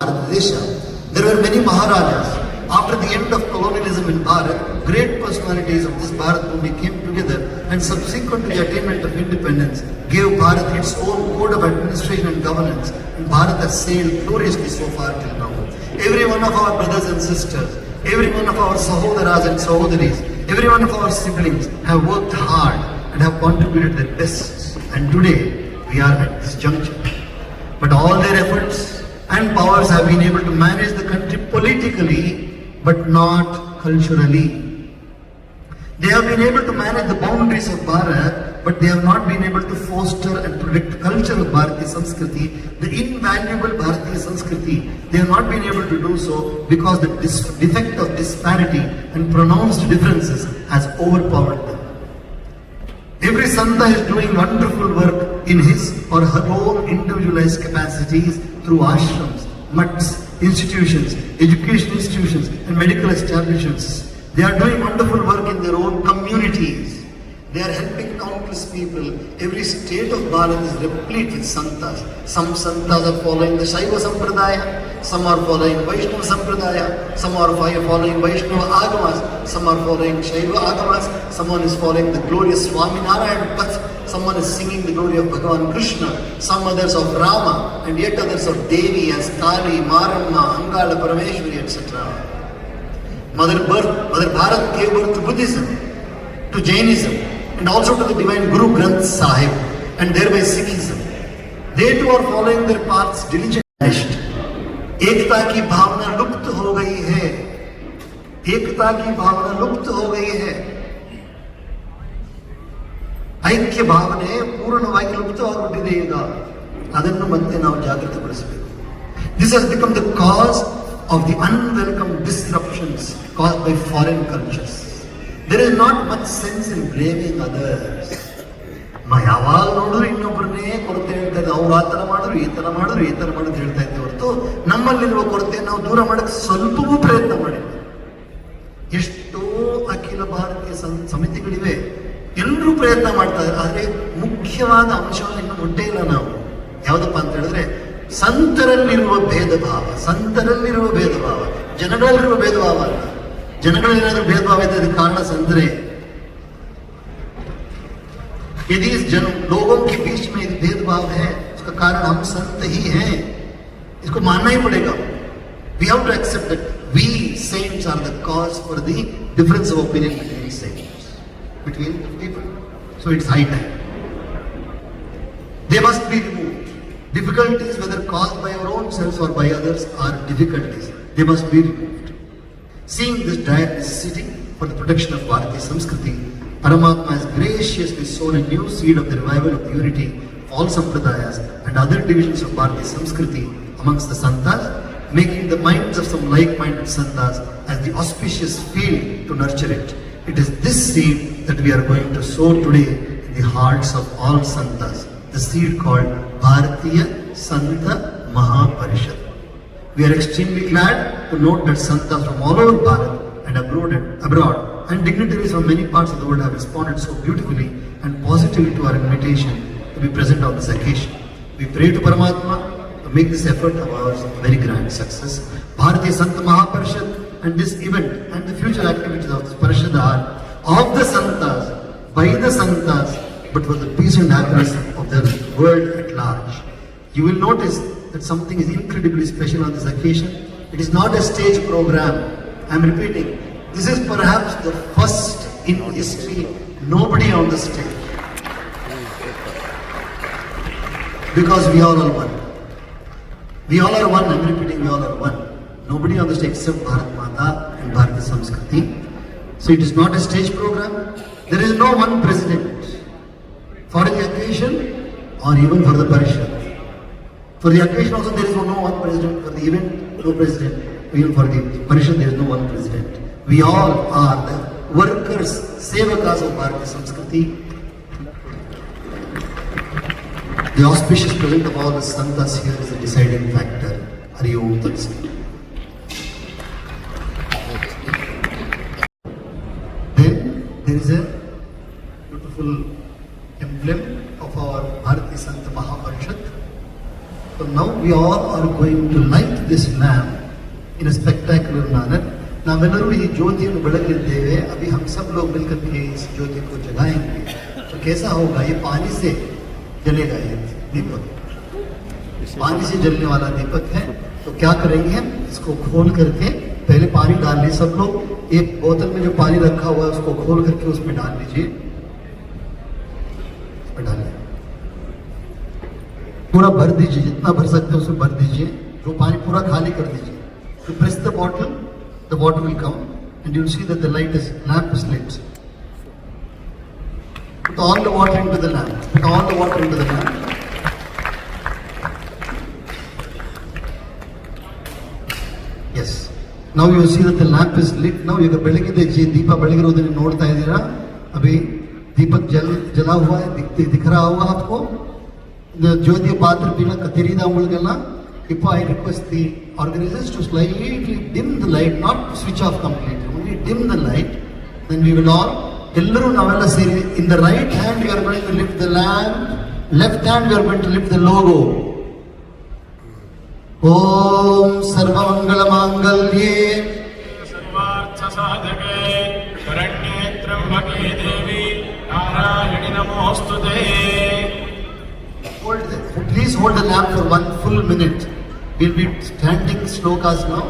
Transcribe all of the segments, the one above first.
Bharatadesha. There were many Maharajas. After the end of colonialism in Bharat, great personalities of this Bharat Bhumi came together and subsequent to the attainment of independence, gave Bharat its own code of administration and governance. And Bharat has sailed gloriously so far till now. Every one of our brothers and sisters, every one of our sahodaras and sahodaris, every one of our siblings have worked hard and have contributed their best. And today, we are at this juncture. But all their efforts and powers have been able to manage the country politically, but not culturally. They have been able to manage the boundaries of Bharat, but they have not been able to foster and protect culture of Bharatiya Sanskriti, the invaluable Bharatiya Sanskriti. They have not been able to do so because the defect of disparity and pronounced differences has overpowered them. Every Santa is doing wonderful work in his or her own individualized capacities through ashrams, mutts, institutions, education institutions, and medical establishments. They are doing wonderful work in their own communities. They are helping countless people. Every state of Bharat is replete with santas. Some santas are following the Shaiva Sampradaya, some are following Vaishnava Sampradaya, some are following Vaishnava Agamas, some are following Shaiva Agamas, someone is following the glorious Swaminarayan Path, someone is singing the glory of Bhagavan Krishna, some others of Rama, and yet others of Devi as Kali, Maramma, Angala, Parameshwari, etc. Mother birth, Mother Bharat gave birth to Buddhism, to Jainism, and also to the divine Guru Granth Sahib, and thereby Sikhism. They too are following their paths diligently. एकता की भावना लुप्त हो गई है एकता की भावना लुप्त हो गई है ಐಕ್ಯ ಭಾವನೆ ಪೂರ್ಣವಾಗಿ ಲುಪ್ತವಾಗಿಬಿಟ್ಟಿದೆ ಈಗ. ಅದನ್ನು ಮತ್ತೆ ನಾವು ಜಾಗೃತಗೊಳಿಸಬೇಕು. This has become the cause of the unwelcome disruptions cause by foreign cultures there is not much sense in blaming others ಯಾವಾಗ ನೋಡಿದ್ರು ಇನ್ನೊಬ್ಬರನ್ನೇ ಕೊರತೆ ಹೇಳ್ತಾ ಇದ್ದೆ ಅವ್ರು ಆ ಥರ ಮಾಡಿದ್ರು, ಈ ಥರ ಮಾಡಿದ್ರು, ಈ ಥರ ಮಾಡಿದ್ರು ಹೇಳ್ತಾ ಇದ್ದೆ ಹೊರತು ನಮ್ಮಲ್ಲಿರುವ ಕೊರತೆ ನಾವು ದೂರ ಮಾಡಕ್ಕೆ ಸ್ವಲ್ಪವೂ ಪ್ರಯತ್ನ ಮಾಡಿಲ್ಲ. ಎಷ್ಟೋ ಅಖಿಲ ಭಾರತೀಯ ಸಮಿತಿಗಳಿವೆ. ಎಲ್ಲರೂ ಪ್ರಯತ್ನ ಮಾಡ್ತಾ ಇದ್ದಾರೆ ಆದರೆ ಮುಖ್ಯವಾದ ಅಂಶವನ್ನು ಇನ್ನು ಮುಟ್ಟೇ ಇಲ್ಲ ನಾವು ಯಾವುದಪ್ಪ ಅಂತ ಹೇಳಿದ್ರೆ ಸಂತರಲ್ಲಿರುವ ಭೇದ ಭಾವ ಸಂತರಲ್ಲಿರುವ ಭೇದ ಭಾವ ಜನಗಳಲ್ಲಿರುವ ಭೇದ ಭಾವ ಅಲ್ಲ ಜನಗಳಲ್ಲಿ ಏನಾದರೂ ಭೇದ ಭಾವ ಇದೆ ಅದಕ್ಕೆ ಕಾರಣ ಸಂತರೇ यदि इस जन लोगों के बीच में यदि भेदभाव है उसका कारण हम संत ही हैं इसको मानना ही पड़ेगा we have to accept that we saints are the cause for the difference of opinion between saints between the people. So it's high time. They must be removed. Difficulties whether caused by our own selves or by others are difficulties. They must be removed. Seeing this dire necessity for the protection of Bharatiya Samskriti, Paramatma has graciously sown a new seed of the revival of the unity all Sampradayas and other divisions of Bharatiya Samskriti amongst the Santas, making the minds of some like-minded Santas as the auspicious field to nurture it. It is this seed that we are going to sow today in the hearts of all Santas, the seed called Bharatiya Santa Mahaparishad. We are extremely glad to note that santas from all over Bharat and abroad, abroad and dignitaries from many parts of the world have responded so beautifully and positively to our invitation to be present on this occasion. We pray to Paramatma to make this effort of ours a very grand success. Bharatiya Santa Mahaparishad and this event and the future activities of this Parishad are of the Santas, by the Santas, but for the peace and happiness of the world at large. You will notice that something is incredibly special on this occasion. It is not a stage program. I am repeating. This is perhaps the first in history. Nobody on the stage. Because we all are one. We all are one. I am repeating. We all are one. Nobody on the stage except Bharat Mata and Bharati Samskriti. So it is not a stage program. There is no one president for the occasion or even for the parishad. For the occasion also there is no one president. For the event, no president. Even for the parishad there is no one president. We all are the workers, sevakas of Bharati Samskriti. The auspicious presence of all the santas here is a deciding factor. Hari Om there is a beautiful emblem of our Bharati Sant Mahaparishad So now we all are going to light this lamp in a spectacular manner. ನಾವೆಲ್ಲರೂ ಈ ಜ್ಯೋತಿಯನ್ನು ಬೆಳಗಲಿದ್ದೇವೆ अभी हम सब लोग मिलकर के इस ज्योति को जगाएंगे तो कैसा होगा ये पानी से जलेगा ये दीपक पानी से जलने वाला दीपक है तो क्या करेंगे हम इसको खोल करके पहले पानी डाल लीजिए सब लोग एक बोतल में जो पानी रखा हुआ है, उसको खोल करके उसमें डाल डालिए। पूरा भर दीजिए, जितना भर सकते हैं उसमें भर दीजिए। जो पानी पूरा खाली कर दीजिए। तो press the bottle the water will come and you see that the light is lamp is lit. Put all the water into the lamp, put all the water into the lamp as ನಾವು you see the lamp is lit ನಾವು ಈಗ ಬೆಳಗಿದೆ G ದೀಪ ಬೆಳಗಿರೋದನ್ನ ನೋಡ್ತಾ ಇದ್ದೀರಾ ಅಭಿ दीपक जल जला हुआ है दिख, दिख रहा होगा आपको ज्योति पात्र पीला कतेरीदा मुलगला if I request the organizers to slightly dim the light, not switch off completely, only dim the light, then we will all, ಎಲ್ಲರೂ ನಾವೆಲ್ಲ ಸೇರಿ in the right hand you are going to lift the lamp left hand you are going to lift the logo ఓం సర్వమంగళ మాంగళ్యే సర్వార్థ సాధకే శరణ్యే త్రంబకే దేవి నారాయణి నమోస్తుతే Hold the, please hold the lamp for one full minute. We'll be standing slokas now.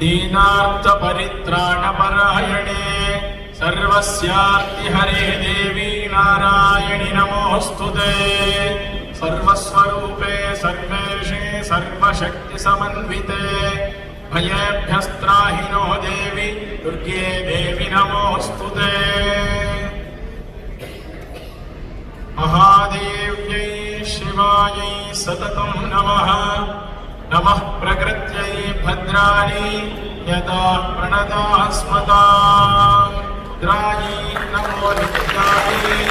దీనార్థ పరిత్రాణ పరాయణే సర్వస్యార్తి Hare దేవి నారాయణి నమోస్తుతే సర్వస్వరూప सर्वशक्तिसमन्विते। भयेभ्यस्त्राहिनो देवी, दुर्गे देवि नमोऽस्तु ते। महादेव्यै शिवायै सततं नमः। नमः प्रकृत्यै भद्राणि, यदा प्रणदा स्मता रुद्रायै नमो नित्यायै।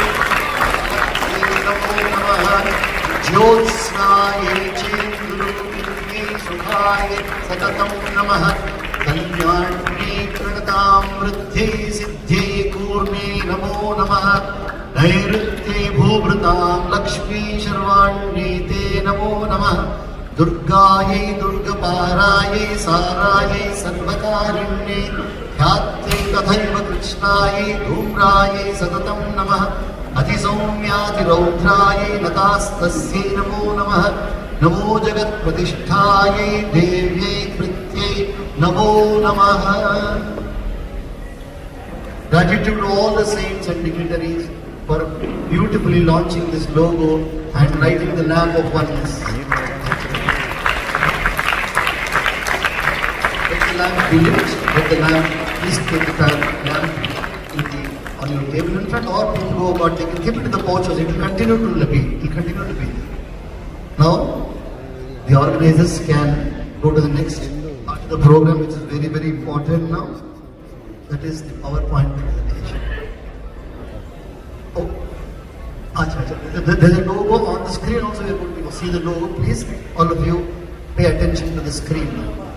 नमो नमः। ज्योत्स्नाय चेन्द्रुकिन्ये सुखाय सततं नमः। कल्याण्ये प्रणतां वृद्ध्यै सिद्ध्यै कूर्मे नमो नमः। नैऋत्ये भूभृतां लक्ष्मी शर्वाण्ये ते नमो नमः। दुर्गायै दुर्गपारायै सारायै सर्वकारिण्ये ख्यात्यै तथैव कृष्णायै धूम्रायै सततं नमः। अतिसौम्यातिरौद्रायै नतास्तस्यै नमो नमः। नमो जगत्प्रतिष्ठायै देव्यै कृत्यै नमो नमः Gratitude to all the saints and dignitaries for beautifully launching this logo and lighting the lamp of oneness. Let the lamp be lit, let the lamp, please keep the lamp in the, on your table in front or people go about, they can keep it in the pouches, it will continue to be, it will continue to be there. Now, the organizers can go to the next part of the program which is very, very important now. That is the PowerPoint presentation. Oh, There's a logo on the screen also. You're going to see the logo. Please, all of you, pay attention to the screen now.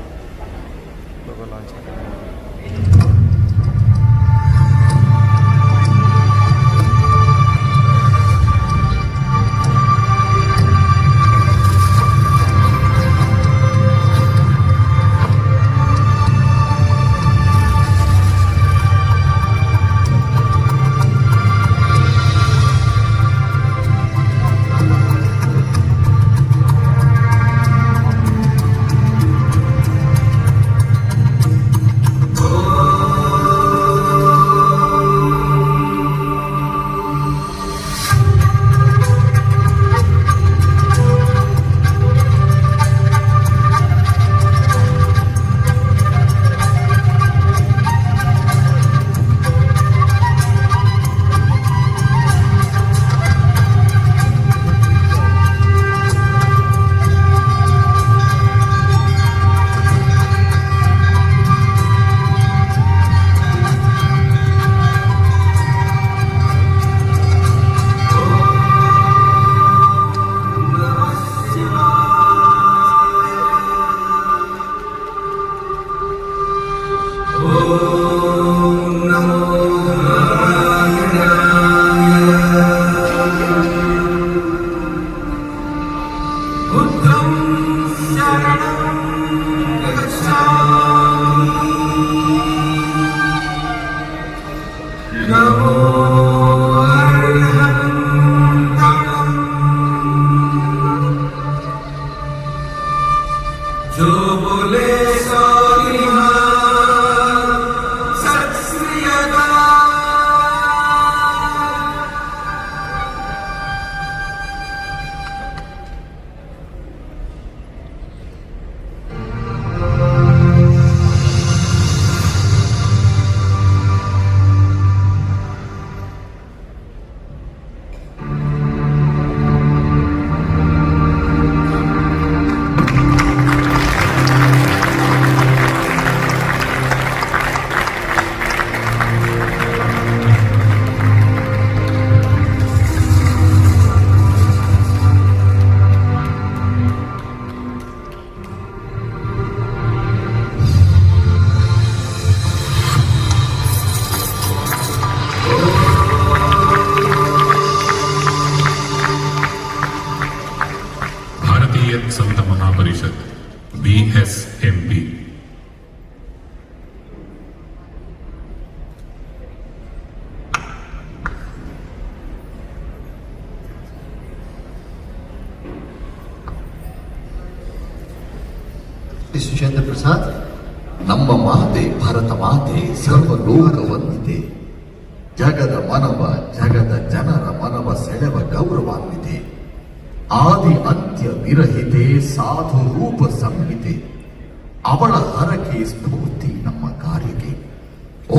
ಅವಳ ಹರಕೆ ಸ್ಫೂರ್ತಿ ನಮ್ಮ ಕಾರ್ಯಕ್ಕೆ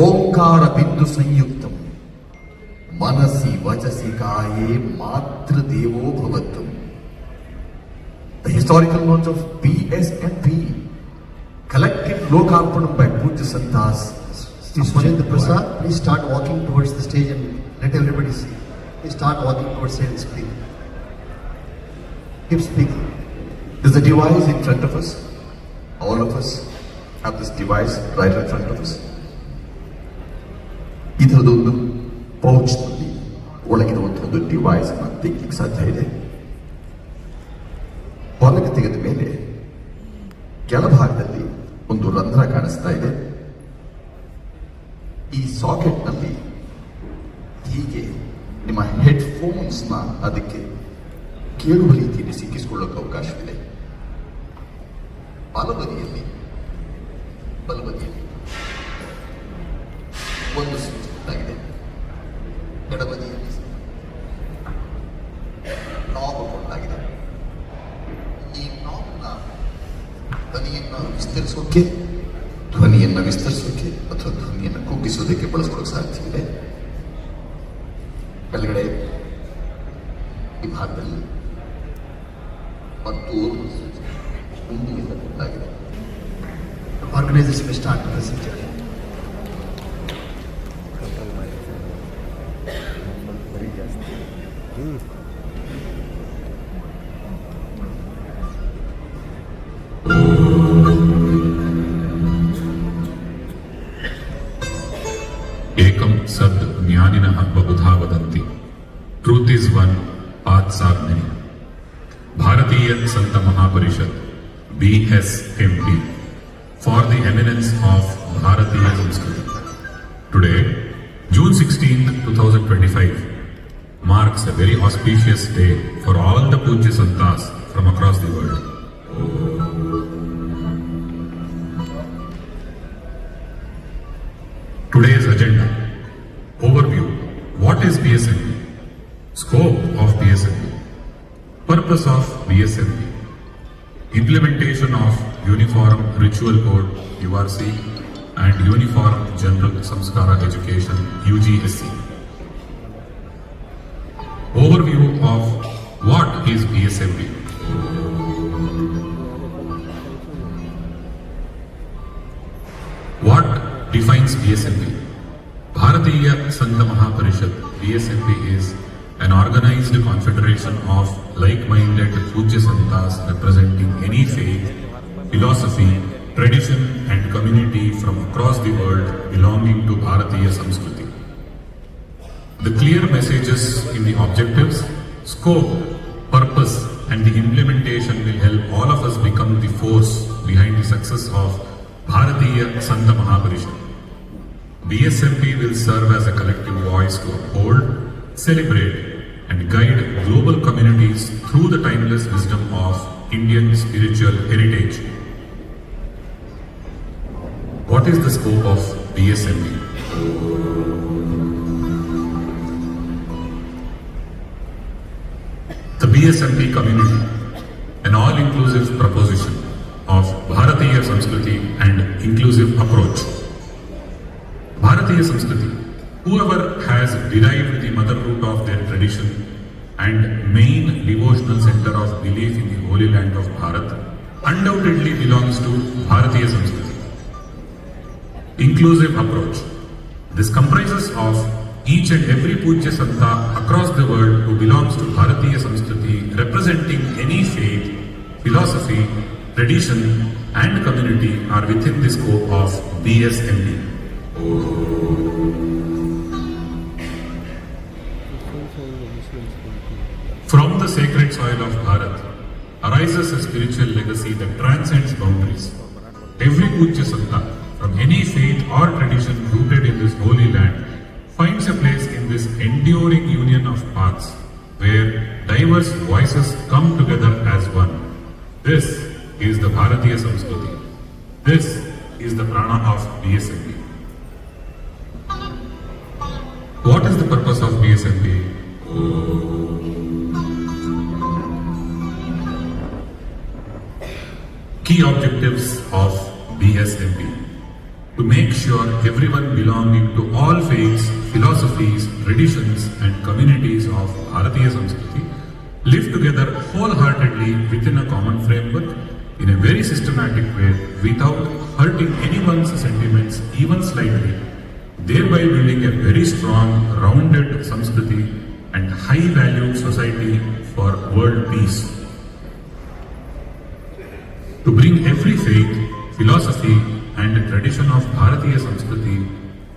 ಓಂಕಾರ ಬಿಂದು ಸಂಯುಕ್ತಂ ಮನಸಿ ವಚಸಿ ಕಾಯೇ ಮಾತೃದೇವೋ ಭವತ್ತು The historical launch of BSMP collective Lokarpanam by Puja Santas Mr. Chandra Prasad, please start walking towards the stage and let everybody see. Please start walking towards stage and speak. Keep speaking. There's a device in front of us. All of us have this device right in front of us. ಇದರದೊಂದು ಪೌಚ್ನಲ್ಲಿ ಒಳಗಿರುವಂತಹ ಒಂದು device ತೆಗಿಲಿಕ್ಕೆ ಸಾಧ್ಯ ಇದೆ. ಹೊರಗೆ ತೆಗೆದ ಮೇಲೆ ಕೆಳಭಾಗದಲ್ಲಿ ಒಂದು ರಂಧ್ರ ಕಾಣಿಸ್ತಾ ಇದೆ. ಈ ಸಾಕೆಟ್ನಲ್ಲಿ ಹೀಗೆ ನಿಮ್ಮ ಹೆಡ್ಫೋನ್ಸ್ನ ಅದಕ್ಕೆ ಕೇಳುವ ರೀತಿಯಲ್ಲಿ ಸಿಕ್ಕಿಸಿಕೊಳ್ಳೋಕೆ ಅವಕಾಶವಿದೆ. ಬಲಬದಿಯಲ್ಲಿ ಬಲಬದಿಯಲ್ಲಿ BSMP for the eminence of Bharatiya Sanskriti. Today, June 16, 2025 marks a very auspicious day for all the Pujya Santas from across the world. Ritual Code URC and Uniform General Samskara Education UGSC. Overview of what is BSMP? What defines BSMP? Bharatiya Sangha Mahaparishad BSMP is an organized confederation of like-minded Pujya Santas representing any faith, philosophy, tradition and community from across the world belonging to Bharatiya Samskriti. The clear messages in the objectives, scope, purpose and the implementation will help all of us become the force behind the success of Bharatiya Santa Mahaparishad. BSMP will serve as a collective voice to uphold, celebrate, and guide global communities through the timeless wisdom of Indian spiritual heritage. What is the scope of BSMP? The BSMP community, an all-inclusive proposition of Bharatiya Samskriti and inclusive approach. Bharatiya Samskriti, whoever has derived the mother root of their tradition and main devotional center of belief in the holy land of Bharat, undoubtedly belongs to Bharatiya Samskriti. Inclusive approach. This comprises of each and every Pujya Santa across the world who belongs to Bharatiya Samskriti representing any faith, philosophy, tradition and community are within the scope of BSMP. From the sacred soil of Bharat arises a spiritual legacy that transcends boundaries. Every Pujya Santa from any faith or tradition rooted in this holy land finds a place in this enduring union of paths where diverse voices come together as one. This is the Bharatiya Samskriti. This is the prana of BSMP. What is the purpose of BSMP? Key objectives of BSMP to make sure everyone belonging to all faiths, philosophies, traditions, and communities of Bharatiya Samskriti live together wholeheartedly within a common framework in a very systematic way without hurting anyone's sentiments even slightly, thereby building a very strong, rounded Samskriti and high valued society for world peace. To bring every faith, philosophy, and the tradition of Bharatiya Samskriti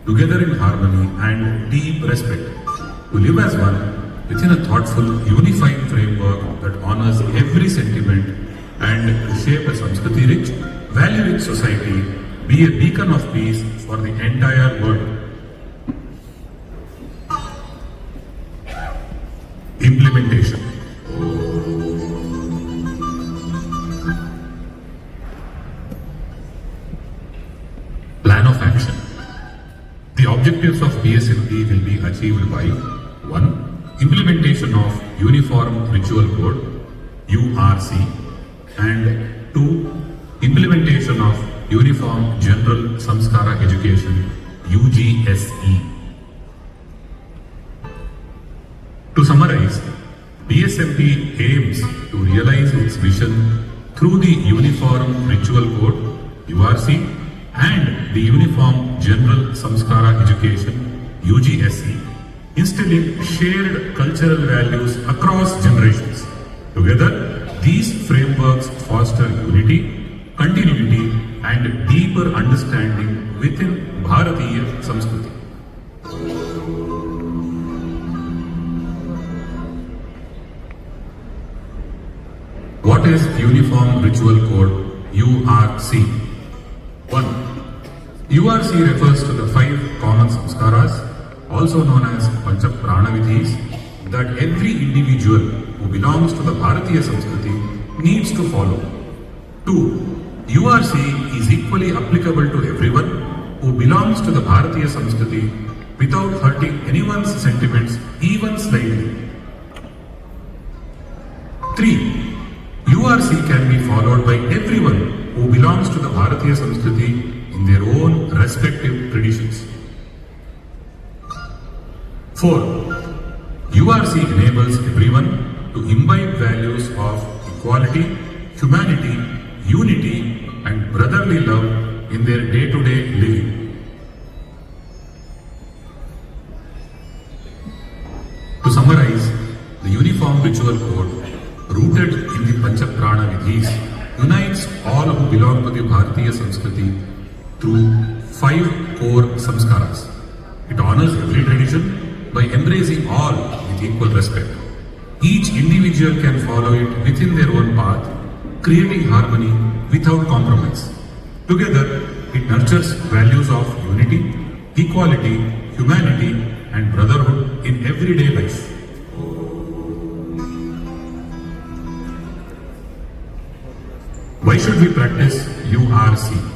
together in harmony and deep respect, to live as one within a thoughtful, unifying framework that honors every sentiment and to shape a Samskriti rich, value rich society, be a beacon of peace for the entire world. Implementation. Objectives of BSMP will be achieved by 1. Implementation of Uniform Ritual Code URC and 2. Implementation of Uniform General Samskara Education UGSE. To summarize, BSMP aims to realize its vision through the Uniform Ritual Code URC and the Uniform General Samskara Education UGSE, instilling shared cultural values across generations. Together, these frameworks foster unity, continuity, and deeper understanding within Bharatiya Samskriti. What is Uniform Ritual Code URC? 1. URC refers to the five common samskaras, also known as Pancha Prana Vidhis, that every individual who belongs to the Bharatiya Samskriti needs to follow. 2. URC is equally applicable to everyone who belongs to the Bharatiya Samskriti without hurting anyone's sentiments even slightly. 3. URC can be followed by everyone who belongs to the Bharatiya Samskriti in their own respective traditions. 4. URC enables everyone to imbibe values of equality, humanity, unity, and brotherly love in their day to day living. To summarize, the Uniform Ritual Code, rooted in the Panchaprana Vidhis, unites all who belong to the Bharatiya Samskriti through five core samskaras. It honors every tradition by embracing all with equal respect. Each individual can follow it within their own path, creating harmony without compromise. Together, it nurtures values of unity, equality, humanity, and brotherhood in everyday life. Why should we practice URC?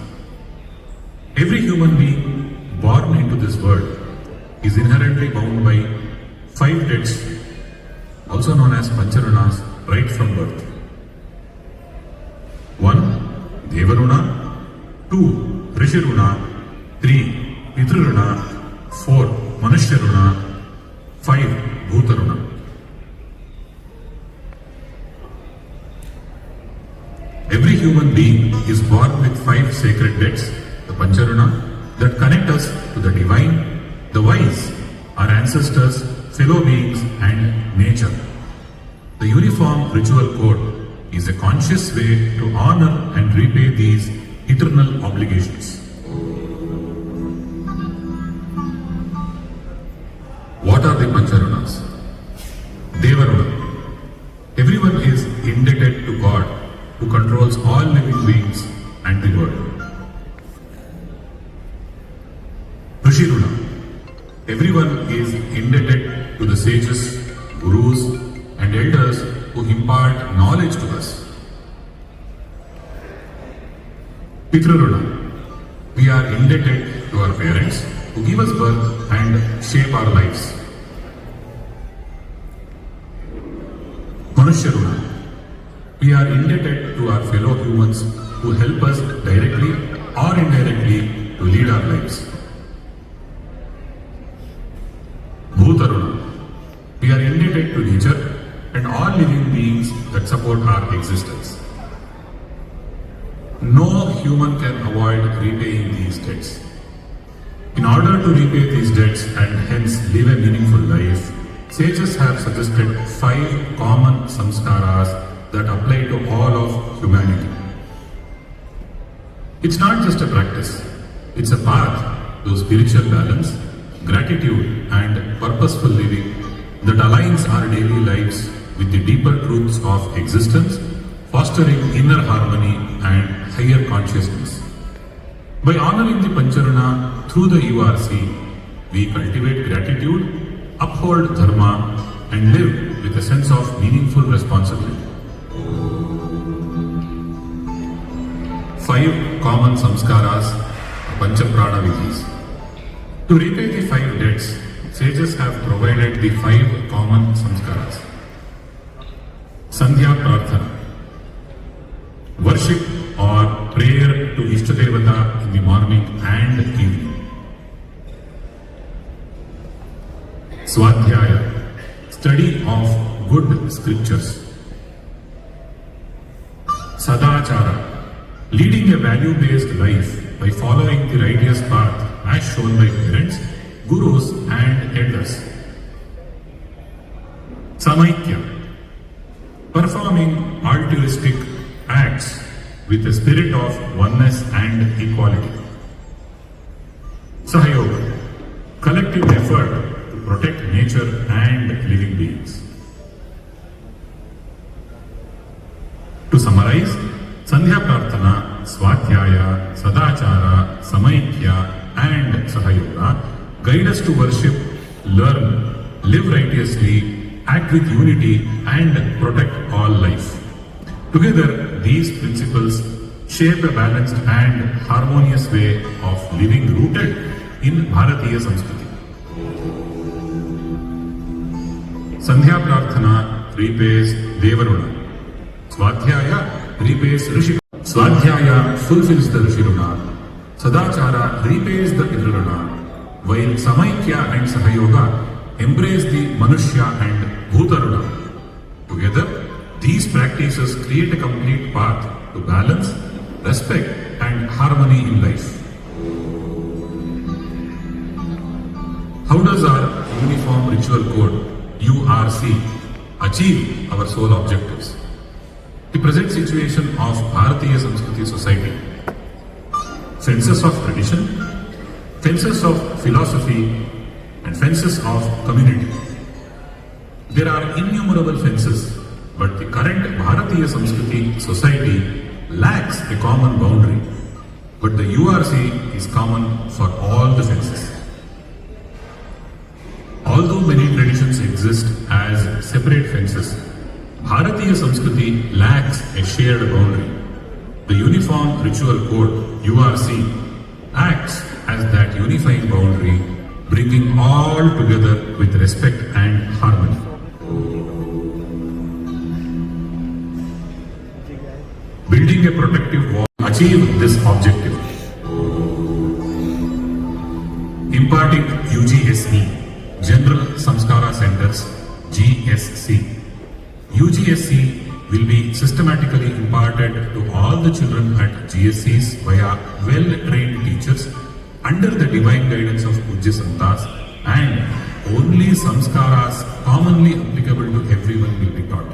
Every human being born into this world is inherently bound by five debts, also known as Pancharanas, right from birth. 1. Devaruna 2. Rishiruna 3. Pitruruna 4. Manushyaruna 5. Bhutaruna Every human being is born with five sacred debts, the Pancharuna, that connect us to the divine, the wise, our ancestors, fellow beings, and nature. The uniform ritual code is a conscious way to honor and repay these eternal obligations. What are the Pancharunas? Bhutaruna. We are indebted to nature and all living beings that support our existence. No human can avoid repaying these debts. In order to repay these debts and hence live a meaningful life, sages have suggested five common samskaras that apply to all of humanity. It's not just a practice, it's a path to spiritual balance, gratitude, and purposeful living that aligns our daily lives with the deeper truths of existence, fostering inner harmony and higher consciousness. By honoring the Pancharana through the URC, we cultivate gratitude, uphold dharma, and live with a sense of meaningful responsibility. Five common samskaras, Panchaprana Vidhis. To repay the five debts, sages have provided the five common samskaras. Sandhya Prarthana. Worship or prayer to Ishtadevata in the morning and evening. Swadhyaya. Study of good scriptures. Sadachara. Leading a value based life by following the righteous path as shown by parents, gurus, and elders. Samaikya. Performing altruistic acts with a spirit of oneness and equality. Sahayoga. Collective effort to protect nature and living beings. To summarize, Sandhya Prarthana, Swadhyaya, Sadachara, Samaikya, and Sahayoga guide us to worship, learn, live righteously, act with unity, and protect all life. Together, these principles shape a balanced and harmonious way of living rooted in Bharatiya Samskriti. Sandhya Prarthana repays Devaruna. Swadhyaya repays Rishi. Swadhyaya fulfills the Rishiruna. Sadachara repays the Pitruruna. While Samaikya and Sahayoga embrace the Manushya and Bhutaruna. Together, these practices create a complete path to balance, respect, and harmony in life. How does our uniform ritual code, URC, achieve our sole objectives? The present situation of Bharatiya Samskriti society, fences of tradition, fences of philosophy, and fences of community. There are innumerable fences But the current Bharatiya Samskriti society lacks a common boundary. But the URC is common for all the fences. Although many traditions exist as separate fences, Bharatiya Samskriti lacks a shared boundary. The Uniform Ritual Code URC acts as that unifying boundary, bringing all together with respect and harmony. Building a protective wall achieve this objective. Imparting UGSE, General Samskara Centers, GSC. UGSC will be systematically imparted to all the children at GSCs via well-trained teachers under the divine guidance of Pujya Santas and only samskaras commonly applicable to everyone will be taught.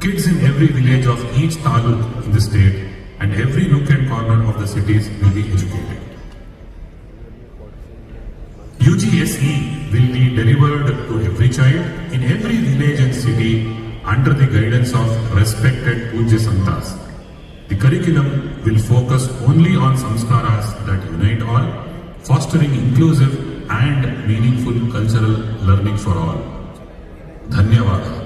Kids in every village of each taluk in the state and every nook and corner of the cities will be educated. UGSE will be delivered to every child in every village and city under the guidance of respected Pujya Santas. The curriculum will focus only on samskaras that unite all, fostering inclusive and meaningful cultural learning for all. Dhanyavada.